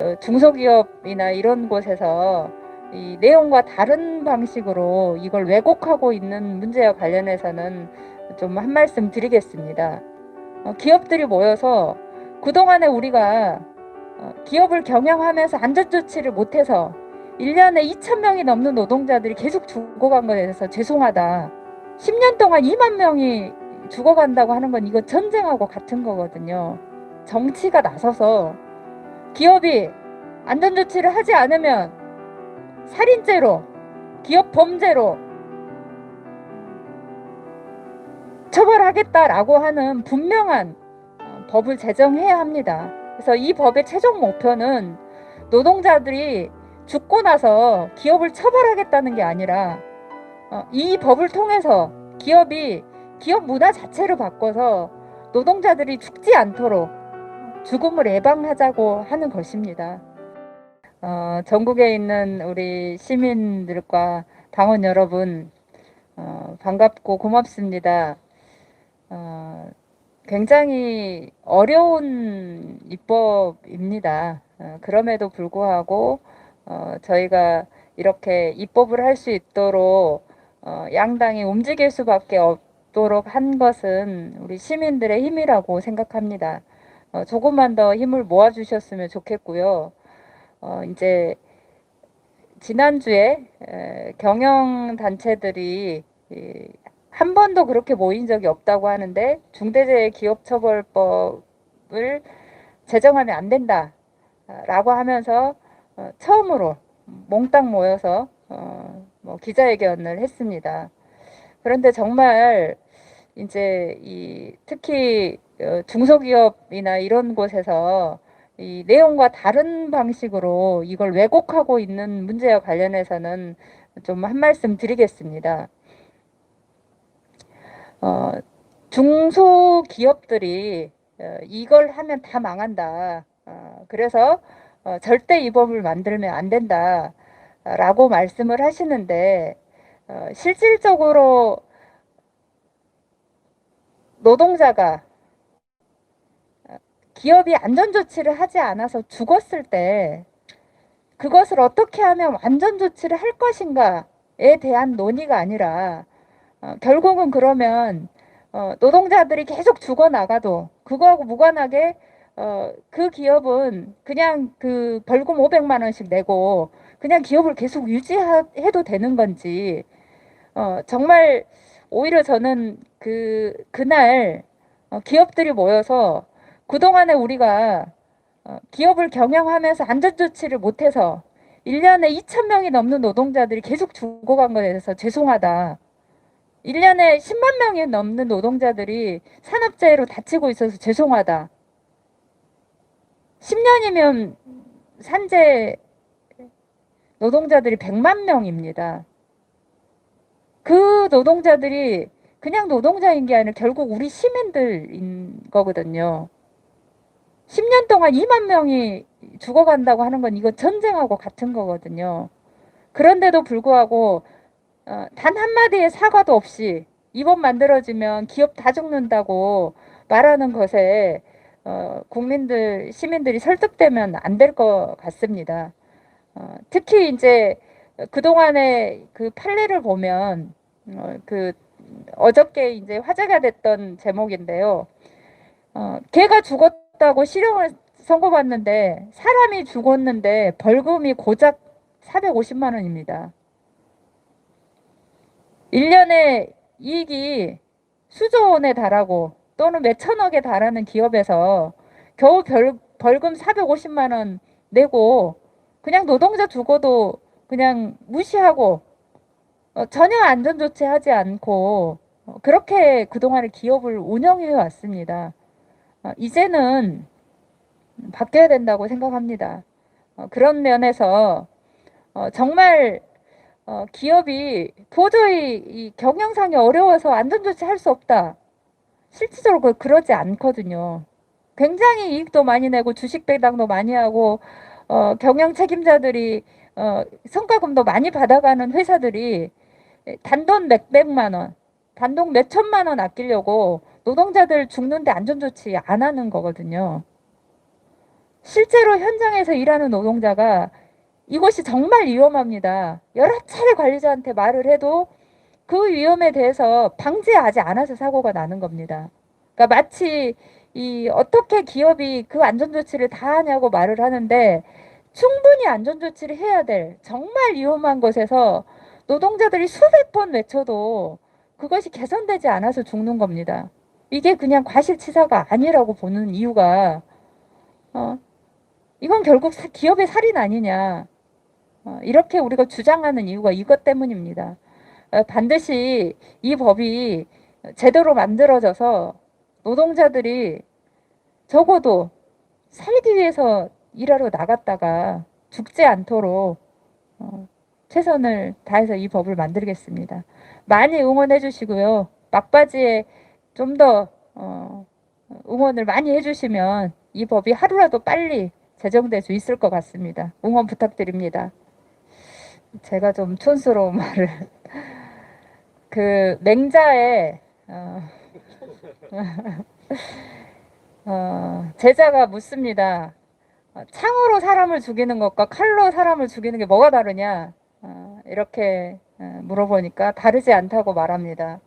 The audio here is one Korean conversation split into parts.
어, 중소기업이나 이런 곳에서 이 내용과 다른 방식으로 이걸 왜곡하고 있는 문제와 관련해서는 좀 한 말씀 드리겠습니다. 어, 기업들이 모여서 그동안에 우리가 어, 기업을 경영하면서 안전조치를 못해서 1년에 2,000명이 넘는 노동자들이 계속 죽어간 것에 대해서 죄송하다. 10년 동안 2만 명이 죽어간다고 하는 건 이거 전쟁하고 같은 거거든요. 정치가 나서서 기업이 안전조치를 하지 않으면 살인죄로, 기업 범죄로 처벌하겠다라고 하는 분명한 어, 법을 제정해야 합니다. 그래서 이 법의 최종 목표는 노동자들이 죽고 나서 기업을 처벌하겠다는 게 아니라 어, 이 법을 통해서 기업이 기업 문화 자체를 바꿔서 노동자들이 죽지 않도록 죽음을 예방하자고 하는 것입니다. 어, 전국에 있는 우리 시민들과 당원 여러분 어, 반갑고 고맙습니다. 어, 굉장히 어려운 입법입니다. 어, 그럼에도 불구하고 어, 저희가 이렇게 입법을 할 수 있도록 어, 양당이 움직일 수밖에 없도록 한 것은 우리 시민들의 힘이라고 생각합니다. 어, 조금만 더 힘을 모아주셨으면 좋겠고요. 어, 이제 지난주에 에, 경영 단체들이 이, 한 번도 그렇게 모인 적이 없다고 하는데 중대재해기업처벌법을 제정하면 안 된다라고 하면서 어, 처음으로 몽땅 모여서 어, 뭐 기자회견을 했습니다. 그런데 정말 이제 이 특히 어, 중소기업이나 이런 곳에서 이 내용과 다른 방식으로 이걸 왜곡하고 있는 문제와 관련해서는 좀 한 말씀 드리겠습니다. 어, 중소기업들이 어, 이걸 하면 다 망한다. 어, 그래서 어, 절대 이 법을 만들면 안 된다 라고 말씀을 하시는데 어, 실질적으로 노동자가 어, 기업이 안전조치를 하지 않아서 죽었을 때 그것을 어떻게 하면 안전조치를 할 것인가에 대한 논의가 아니라 어, 결국은 그러면 어, 노동자들이 계속 죽어나가도 그거하고 무관하게 어, 그 기업은 그냥 그 벌금 500만 원씩 내고 그냥 기업을 계속 유지해도 되는 건지 어, 정말 오히려 저는 그 그날 어, 기업들이 모여서 그동안에 우리가 어, 기업을 경영하면서 안전조치를 못해서 1년에 2,000명이 넘는 노동자들이 계속 죽어간 것에 대해서 죄송하다. 1년에 10만 명이 넘는 노동자들이 산업재해로 다치고 있어서 죄송하다. 10년이면 산재 노동자들이 100만 명입니다. 그 노동자들이 그냥 노동자인 게 아니라 결국 우리 시민들인 거거든요. 10년 동안 2만 명이 죽어간다고 하는 건 이거 전쟁하고 같은 거거든요. 그런데도 불구하고 어, 단 한마디의 사과도 없이 이번 만들어지면 기업 다 죽는다고 말하는 것에 어, 국민들, 시민들이 설득되면 안 될 것 같습니다. 어, 특히 이제 그동안의 그 판례를 보면 어, 그 어저께 이제 화제가 됐던 제목인데요. 어, 개가 죽었다고 실형을 선고받는데 사람이 죽었는데 벌금이 고작 450만 원입니다. 1년에 이익이 수조 원에 달하고 또는 몇 천억에 달하는 기업에서 겨우 벌, 벌금 450만 원 내고 그냥 노동자 죽어도 그냥 무시하고 어, 전혀 안전 조치 하지 않고 어, 그렇게 그동안에 기업을 운영해 왔습니다. 어, 이제는 바뀌어야 된다고 생각합니다. 어, 그런 면에서 어, 정말 어, 기업이 도저히 이 경영상이 어려워서 안전조치 할 수 없다. 실질적으로 그- 그러지 않거든요. 굉장히 이익도 많이 내고 주식 배당도 많이 하고 어, 경영 책임자들이 어, 성과금도 많이 받아가는 회사들이 단돈 몇백만 원, 단돈 몇천만 원 아끼려고 노동자들 죽는데 안전조치 안 하는 거거든요. 실제로 현장에서 일하는 노동자가 이것이 정말 위험합니다. 여러 차례 관리자한테 말을 해도 그 위험에 대해서 방지하지 않아서 사고가 나는 겁니다. 그러니까 마치 이 어떻게 기업이 그 안전조치를 다 하냐고 말을 하는데 충분히 안전조치를 해야 될 정말 위험한 것에서 노동자들이 수백 번 외쳐도 그것이 개선되지 않아서 죽는 겁니다. 이게 그냥 과실치사가 아니라고 보는 이유가 어, 이건 결국 사- 기업의 살인 아니냐 어, 이렇게 우리가 주장하는 이유가 이것 때문입니다. 어, 반드시 이 법이 제대로 만들어져서 노동자들이 적어도 살기 위해서 일하러 나갔다가 죽지 않도록 어, 최선을 다해서 이 법을 만들겠습니다. 많이 응원해 주시고요. 막바지에 좀더 어, 응원을 많이 해주시면 이 법이 하루라도 빨리 제정될 수 있을 것 같습니다. 응원 부탁드립니다. 제가 좀 촌스러운 말을 그 맹자에 어, 어, 제자가 묻습니다. 어, 창으로 사람을 죽이는 것과 칼로 사람을 죽이는 게 뭐가 다르냐? 어, 이렇게 어, 물어보니까 다르지 않다고 말합니다.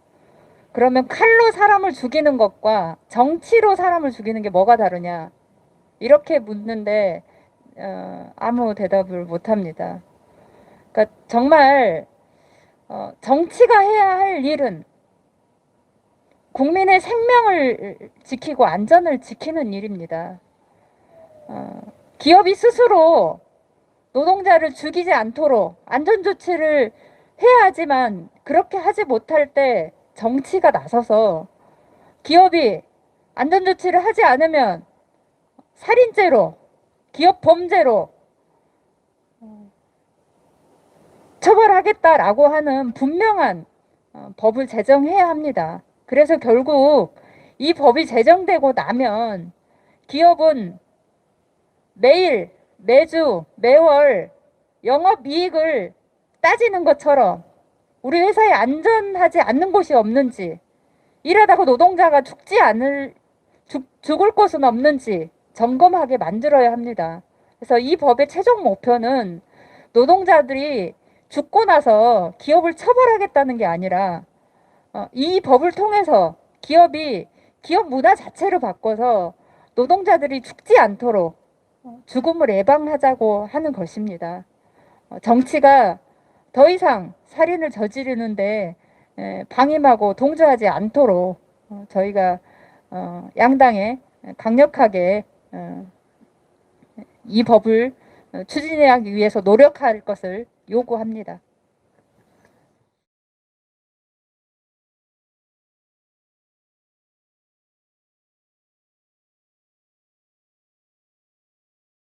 그러면 칼로 사람을 죽이는 것과 정치로 사람을 죽이는 게 뭐가 다르냐? 이렇게 묻는데 어, 아무 대답을 못 합니다. 그러니까 정말 어, 정치가 해야 할 일은 국민의 생명을 지키고 안전을 지키는 일입니다. 어, 기업이 스스로 노동자를 죽이지 않도록 안전 조치를 해야 하지만 그렇게 하지 못할 때 정치가 나서서 기업이 안전 조치를 하지 않으면 살인죄로 기업 범죄로 어, 처벌하겠다라고 하는 분명한 어, 법을 제정해야 합니다. 그래서 결국 이 법이 제정되고 나면 기업은 매일, 매주, 매월 영업 이익을 따지는 것처럼 우리 회사에 안전하지 않는 곳이 없는지 일하다가 노동자가 죽지 않을 죽, 죽을 곳은 없는지 점검하게 만들어야 합니다. 그래서 이 법의 최종 목표는 노동자들이 죽고 나서 기업을 처벌하겠다는 게 아니라 어, 이 법을 통해서 기업이 기업 문화 자체를 바꿔서 노동자들이 죽지 않도록 어, 죽음을 예방하자고 하는 것입니다. 어, 정치가 더 이상 살인을 저지르는데 에, 방임하고 동조하지 않도록 어, 저희가 어, 양당에 강력하게 어, 이 법을 어, 추진하기 위해서 노력할 것을 요구합니다.